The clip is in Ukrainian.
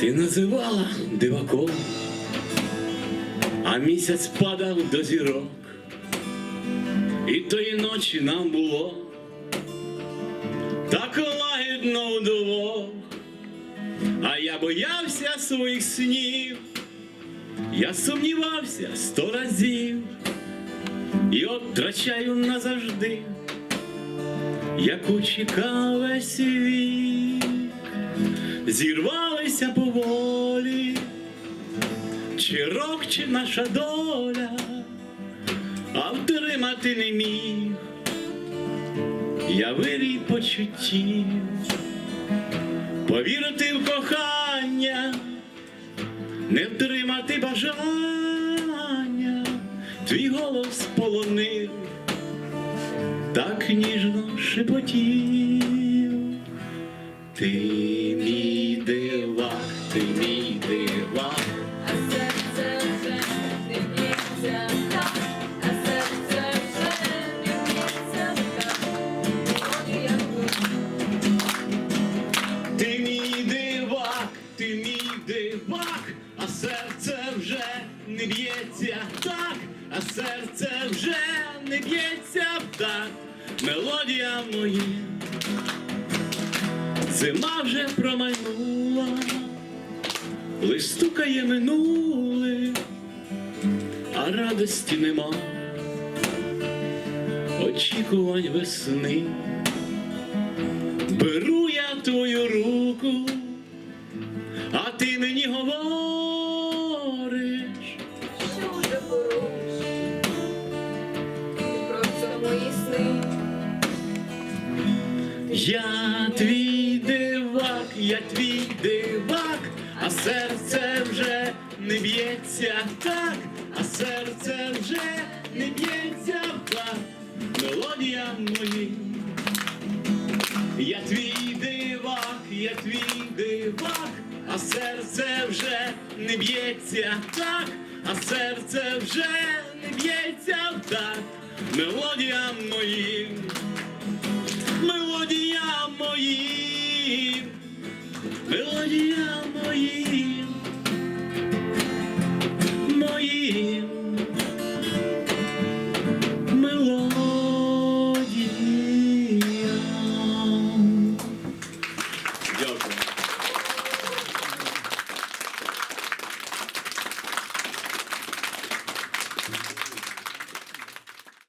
Ти називала диваком, а місяць падав до зірок, і тої ночі нам було так лагідно вдвох, а я боявся своїх снів, я сумнівався сто разів, і от втрачаю назавжди, яку чекав весь вік зірвалися поволі, чи рок, чи наша доля, а втримати не міг, я вирій почуттів, повірити в кохання, не втримати бажання, твій голос полонив, так ніжно шепотів. Ти серце вже не б'ється так, а серце вже не б'ється так, мелодія моя, зима вже промайнула, лиш стукає минуле, а радості нема, очікувань весни. Беру я твій дивак, я твій дивак, а серце вже не б'ється так, а серце вже не б'ється так, мелодія мої. Я твій дивак, я твій дивак, а серце вже не б'ється так, а серце вже не б'ється так, мелодія мої, Yeah.